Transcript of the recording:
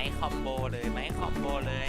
ไม่คอมโบเลยไม่คอมโบเลย